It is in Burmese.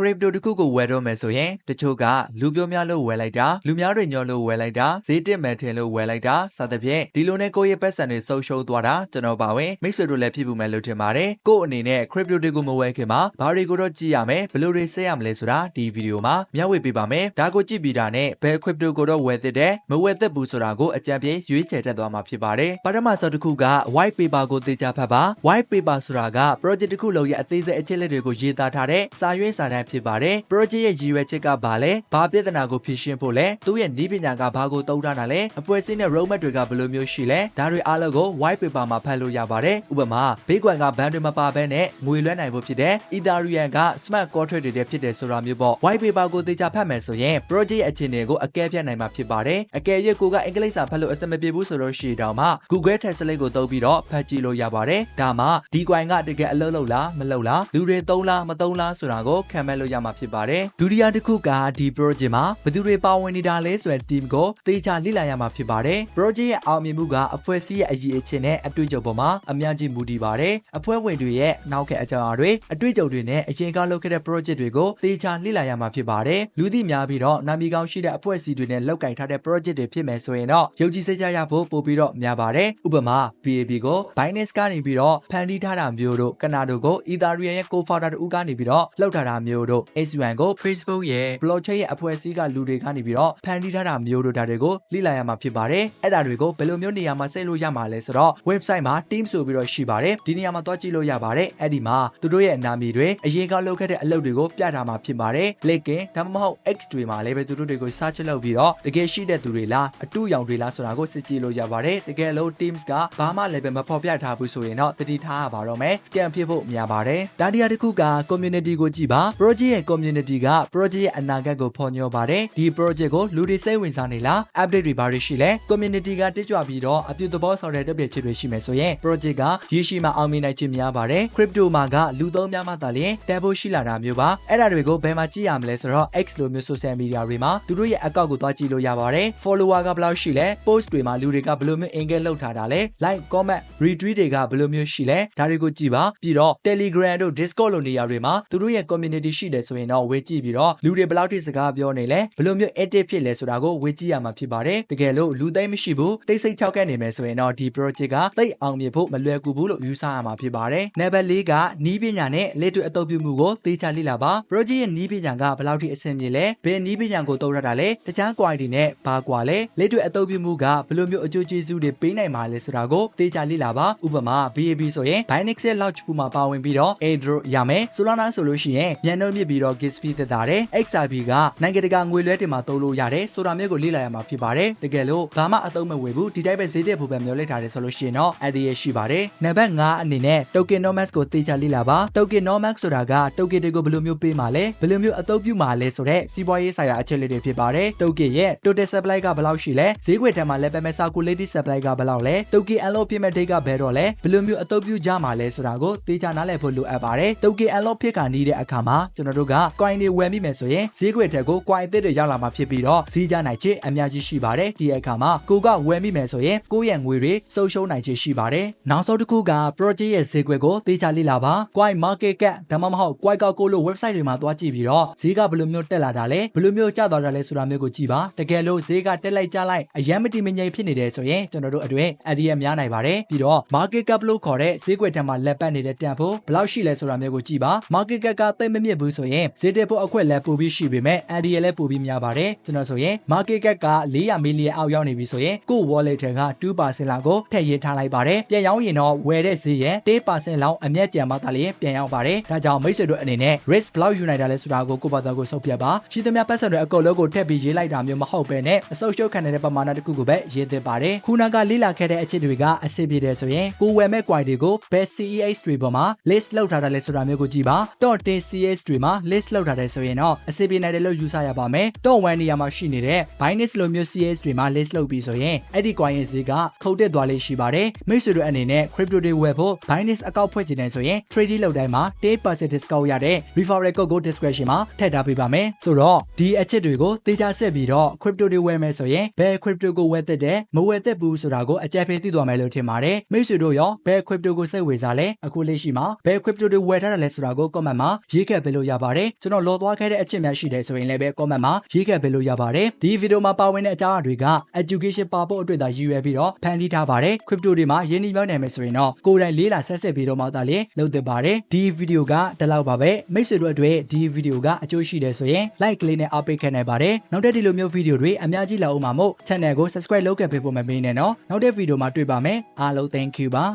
crypto တစ်ခုကိုဝယ်တော့မယ်ဆိုရင်တချို့ကလူပြောများလို့ဝယ်လိုက်တာလူများတွေညောလို့ဝယ်လိုက်တာဈေးတက်မယ်ထင်လို့ဝယ်လိုက်တာစသဖြင့်ဒီလိုနဲ့ကိုယ့်ရဲ့ပတ်စံတွေဆုံးရှုံးသွားတာကျွန်တော်ပါဝင်မိတ်ဆွေတို့လည်းဖြစ်ဖို့မယ်လို့ထင်ပါတယ်ကို့အနေနဲ့ crypto တွေကိုမဝယ်ခင်မှာဘာတွေကိုတော့ကြည့်ရမယ်ဘယ်လိုတွေဆက်ရမလဲဆိုတာဒီဗီဒီယိုမှာမျှဝေပေးပါမယ်ဒါကိုကြည့်ပြီးတာနဲ့ဘယ် crypto ကိုတော့ဝယ်သစ်တယ်မဝယ်သစ်ဘူးဆိုတာကိုအကြံပေးရွေးချယ်တတ်သွားမှာဖြစ်ပါတယ်ပထမဆုံးတစ်ခုက white paper ကိုသေချာဖတ်ပါ white paper ဆိုတာက project တစ်ခုလုံးရဲ့အသေးစိတ်အချက်လက်တွေကိုရေးသားထားတဲ့စာရွေးစာတမ်းဖြစ်ပါတယ် project ရဲ့ရည်ရွယ်ချက်ကဘာလဲဘာပြဿနာကိုဖြေရှင်းဖို့လဲသူ့ရဲ့နည်းပညာကဘာကိုသုံးထားတာလဲအဖွဲ့အစည်းနဲ့ roadmap တွေကဘယ်လိုမျိုးရှိလဲဒါတွေအားလုံးကို white paper မှာဖတ်လို့ရပါတယ်ဥပမာ bitcoin ကဘဏ်တွေမပါဘဲနဲ့ငွေလွှဲနိုင်ဖို့ဖြစ်တဲ့ ethereum က smart contract တွေဖြစ်တယ်ဆိုတာမျိုးပေါ့ white paper ကိုသေချာဖတ်မယ်ဆိုရင် project ရဲ့အခြေအနေကိုအကဲဖြတ်နိုင်မှာဖြစ်ပါတယ်အကယ်၍ကိုကအင်္ဂလိပ်စာဖတ်လို့အဆင်မပြေဘူးဆိုတော့ရှိတောင်မှ Google Translate ကိုသုံးပြီးတော့ဖတ်ကြည့်လို့ရပါတယ်ဒါမှဒီ coin ကတကယ်အလုပ်လုပ်လားမလုပ်လားလူတွေသုံးလားမသုံးလားဆိုတာကိုခံမဲ့လို့ရမှာဖြစ်ပါတယ်ဒုတိယတစ်ခုကဒီ project မှာဘယ်သူတွေပါဝင်နေတာလဲဆိုတဲ့ team ကိုသေချာလေ့လာရမှာဖြစ်ပါတယ် project ရဲ့အောင်မြင်မှုကအဖွဲ့အစည်းရဲ့အရေးအချင်းနဲ့အတွေ့အကြုံပေါ်မှာအများကြီးမူတည်ပါတယ်အဖွဲ့ဝင်တွေရဲ့နောက်ခက်အကြောင်းအရာတွေအတွေ့အကြုံတွေနဲ့အရင်ကလုပ်ခဲ့တဲ့ project တွေကိုသေချာလေ့လာရမှာဖြစ်ပါတယ်လူသိများပြီးတော့နာမည်ကောင်းရှိတဲ့အဖွဲ့အစည်းတွေနဲ့လောက်ကင်ထားတဲ့ project တွေဖြစ်မယ်ဆိုရင်တော့ယုံကြည်စိတ်ချရဖို့ပို့ပြီးတော့များပါတယ်ဥပမာ BAB ကို Binance ကနေပြီးတော့ဖန်တီးထားတာမျိုးတို့ကနာတို့ကို Ethereum ရဲ့ co-founder တူကနေပြီးတော့လှုပ်ထားတာမျိုးတို့ S1 ကို Facebook ရဲ့ blockchain ရဲ့အဖွဲ့အစည်းကလူတွေကနေပြီးတော့ဖန်တီးထားတာမျိုးတို့ဒါတွေကိုလေ့လာရမှာဖြစ်ပါတယ်အဲ့ဒါတွေကိုဘယ်လိုမျိုးနေရာမှာစိတ်လို့ရမှာလဲဆိုတော့ website မှာ team ဆိုပြီးတော့ရှိပါတယ်ဒီနေရာမှာသွားကြည့်လို့ရပါတယ်အဲ့ဒီမှာသူတို့ရဲ့အနာမည်တွေအရင်ကလုပ်ခဲ့တဲ့အလုပ်တွေကိုပြထားမှာဖြစ်ပါတယ် LinkedIn ဒါမှမဟုတ် X တွေမှာလည်းပဲသူတို့တွေကို search လုပ်ပြီးတော့တကယ်ရှိတဲ့သူတွေလားအတူရောင်တွေလားဆိုတာကိုစစ်ကြည့်လို့ရပါတယ်တကယ်လို့ Teams ကဘာမှလည်းပဲမဖော်ပြထားဘူးဆိုရင်တော့တတိထားရပါတော့မယ် scan ဖြစ်ဖို့များပါတယ်ဒါတရားတစ်ခုက community ကိုကြည့်ပါ project ရဲ့ community က project ရဲ့အနာဂတ်ကိုဖော်ညွှန်းပါတယ်ဒီ project ကိုလူတွေစိတ်ဝင်စားနေလား update တွေဘာတွေရှိလဲ community ကတက်ကြွပြီးတော့အပြုသဘောဆောင်တဲ့တက်ပြည့်ချက်တွေရှိမယ်ဆိုရင် project ကရရှိမှအောင်မြင်နိုင်ခြင်းများပါတယ် crypto မှာကလူသုံးများမှသာလျှင်တန်ဖိုးရှိလာတာမျိုးပါအဲ့ဒါတွေကိုဘယ်မှာကြည့်ရမလဲဆိုတော့ X လိုမျိုး social media တွေမှာသူတို့ရဲ့ account ကိုသွားကြည့်လို့ရပါတယ် follower ကဘယ်လောက်ရှိလဲ post တွေမှာလူတွေကဘယ်လိုမျိုး engage လုပ်ထားတာလဲ like comment retweet တွေကဘယ်လိုမျိုးရှိလဲဒါတွေကိုကြည့်ပါပြီးတော့ Telegram တို့ Discord လိုနေရာတွေမှာသူတို့ရဲ့ community ရှိတယ်ဆိုရင်တော့ဝေကြည့်ပြီးတော့လူတွေဘယ်လောက်ထိစကားပြောနေလဲဘယ်လိုမျိုး active ဖြစ်လဲဆိုတာကိုဝေကြည့်ရမှာဖြစ်ပါတယ်တကယ်လို့လူသိမ်းမရှိဘူးတိတ်ဆိတ်ချောက်ကနေမယ်ဆိုရင်တော့ဒီ project ကသိပ်အောင်မြင်ဖို့မလွယ်ကူဘူးလို့ယူဆရမှာဖြစ်ပါတယ် level ၄ကနီးပညာနဲ့လက်တွေ့အသုံးပြုမှုကိုသေချာလေ့လာပါ project ရဲ့နီးပညာကဘယ်လောက်ထိအဆင်ပြေလဲဘယ်နီးပညာကိုသုံးရတာလဲတခြား quality နဲ့ဘာကွာလဲလက်တွေ့အသုံးပြုမှုကဘယ်လိုမျိုးအကျိုးကျေးဇူးတွေပေးနိုင်မှာလဲဆိုတာကိုသေချာလေ့လာပါဥပမာ BAB ဆိုရင် Binance ရဲ့ launch pool မှာပါဝင်ပြီးတော့ airdrop ရမယ် Solana ဆိုလို့ရှိရင်မြန်နှုန်းမြင့်ပြီးတော့ gas fee သက်သာတယ် XRP ကနိုင်ငံတကာငွေလွှဲတင်မှာသုံးလို့ရတယ်ဆိုတာမျိုးကိုလေ့လာရမှာဖြစ်ပါတယ်တကယ်လို့ဘာမှအသုံးမဝင်ဘူးဒီတိုင်းပဲဈေးတက်ဖို့ပဲမျှော်လင့်ထားတယ်ဆိုလို့ရှိရင်တော့ idea ရှိပါတယ်နံပါတ်5အနေနဲ့ tokenomics ကိုသေချာလေ့လာပါ tokenomics ဆိုတာက token တွေကိုဘယ်လိုမျိုးပေးမှာလဲဘယ်လိုမျိုးအသုံးပြုမှာလဲဆိုတော့စီးပွားရေးဆိုင်ရာအချက်လက်တွေဖြစ်ပါတယ် token ရဲ့ total supply ကဘယ်လောက်ရှိလဲဈေးကွက်ထဲမှာလည်းပဲမဲ့ circulating supply ကဘယ်လောက်လဲ token unlock ဖြစ်မဲ့ date ကဘယ်တော့လဲဘယ်လိုမျိုးအသုံးပြုကြမှာလဲဆိုတာကိုသေချာနားလည်ဖို့လိုအပ်ပါတယ် token unlock ဖြစ်ခါနေတဲ့အခါမှာကျွန်တော်တို့က coin တွေဝယ်မိမယ်ဆိုရင်ဈေးကွက်ထဲကို coin အသစ်တွေရောက်လာမှာဖြစ်ပြီးတော့ဈေးကြနိုင်ခြင်းအများကြီးရှိပါတယ်ဒီအခါမှာကိုကဝယ်မိမယ်ဆိုရင်ကိုယ့်ရဲ့ငွေတွေဆုံးရှုံးနိုင်ခြင်းရှိပါတယ်နောက်ဆုံးတစ်ခုက project ရဲ့ဈေးကွက်ကိုသေချာလေ့လာပါ coin market cap ဒါမှမဟုတ် coin ကောက်ကိုလို့ website တွေမှာသွားကြည့်ပြီးတော့ဈေးကဘယ်လိုမျိုးတက်လာတာလဲဘယ်လိုမျိုးကျသွားတာလဲဆိုတာမျိုးကိုကြည့်ပါတကယ်လို့ဈေးကတက်လိုက်ကျလိုက်အယမ်းမတိမငြိမ်ဖြစ်နေတယ်ဆိုရင်ကျွန်တော်တို့အတွင်း idea များနိုင်ပါတယ်ပြီးတော့ market cap လို့ခေါ်တဲ့ဈေးကွက်ထဲမှာလက်ပတ်နေတဲ့တန်ဖိုးဘယ်လောက်ရှိလဲဆိုတာမျိုးကိုကြည့်ပါ market cap ကသိမ့်မမြင့်ဘူးဆိုရင်ဈေးတက်ဖို့အခွင့်လက်ပိုပြီးရှိပေမဲ့ idea လည်းပိုပြီးများပါတယ်ကျွန်တော်ဆိုရင် market cap က400 million အောက်ရောက်နေပြီဆိုရင်ကို့ wallet ထဲက2%လောက်ကိုထည့်ရေးထားလိုက်ပါတယ်ပြန်ရောင်းရင်တော့ဝယ်တဲ့ဈေးရဲ့10%လောက်အမျက်ကြံမှသာလျှင်ပြန်ရောက်ပါတယ်ဒါကြောင့်မိတ်ဆွေတို့အနေနဲ့ risk ဘယ်လောက်ယူနိုင်တာလဲဆိုတာကိုကိုယ့်ဘာသာကိုစုပ်ပြပါရှိသမျှပတ်စံတွေအကုန်လုံးကိုထည့်ပြီးရေးလိုက်တာမျိုးမဟုတ်ပဲနဲ့အဆုတ်ရှုပ်ခံနေတဲ့ပမာဏတစ်ခုကိုပဲရေးသင့်ပါတယ်ခုနကလေ့လာခဲ့တဲ့အချက်တွေကအဆင်ပြေတယ်ဆိုရင်ကိုဝယ်မဲ့ quality ကိုဘယ် CEX တွေပေါ်မှာ list လောက်ထားတာလဲဆိုတာမျိုးကိုကြည့်ပါ .10 CEX တွေမှာ list လောက်ထားတယ်ဆိုရင်တော့အဆင်ပြေနိုင်တယ်လို့ယူဆရပါမယ် .1 နေရာမှာရှိနေတဲ့ Binance လိုမျိုး CEX တွေမှာ list လုပ်ပြီးဆိုရင်အဲ့ဒီ coin ရဲ့ဈေးကခုတ်တက်သွားလေးရှိပါတယ်မိတ်ဆွေတို့အနေနဲ့ crypto တွေဝယ်ဖို့ Binance အကောင့်ဖွင့်ချင်တယ်ဆိုရင် trading လုပ်တိုင်းမှာ10% discount ရတဲ့ referral code ကို description မှာထည့်ထားပေးပါမယ်ဆိုတော့ဒီအချက်တွေကိုသေချာဆက်ပြီးတော့ crypto တွေဝယ်မယ်ဆိုရင်ဘယ် crypto ကိုဝယ်သက်တယ်မဝယ်သက်ဘူးဆိုတာကိုအကြံပေးသိသွားမယ်လို့ထင်ပါတယ်မိတ်ဆွေတို့ရောဘယ် crypto ကိုစိတ်ဝင်စားလဲအခုလေးရှိမှာဘယ် crypto တွေဝယ်ထားတယ်လဲဆိုတာကို comment မှာရေးခဲ့ပေးလို့ရပါတယ်ကျွန်တော်လောသွားခဲ့တဲ့အချက်များရှိတယ်ဆိုရင်လည်းပဲ comment မှာရေးခဲ့ပေးလို့ရပါတယ်ဒီဗီဒီယိုမှာပါဝင်တဲ့အကြောင်းအရာတွေက education ပါဖို့အတွက်သာရည်ရွယ်ပြီးတော့ဖန်တီးထားပါတယ် crypto တွေမှာရင်းနှီးမြှုပ်နှံမယ်ဆိုရင်တော့ကိုယ်တိုင်လေးလာဆက်ဆက်ပြီးတော့မှသာလေလုပ်သင့်ပါတယ်ဒီဗီဒီယိုကဒီလောက်ပါပဲမိတ်ဆွေတို့အတွက်ဒီဗီဒီယိုကအကျိုးရှိတယ်ဆိုရင် like လေးနဲ့အားပေးခဲ့နိုင်ပါတယ်နောက်တဲ့ဒီလိုမျိုးဗီဒီယိုတွေအများကြီးလာအောင်မှာမို့ channel ကို subscribe လုပ်ခဲ့ပေးဖို့မမေ့နဲ့နော်နောက်တဲ့ဗီဒီယိုမှာတွေ့ပါမယ်အားလုံး thank you ပါ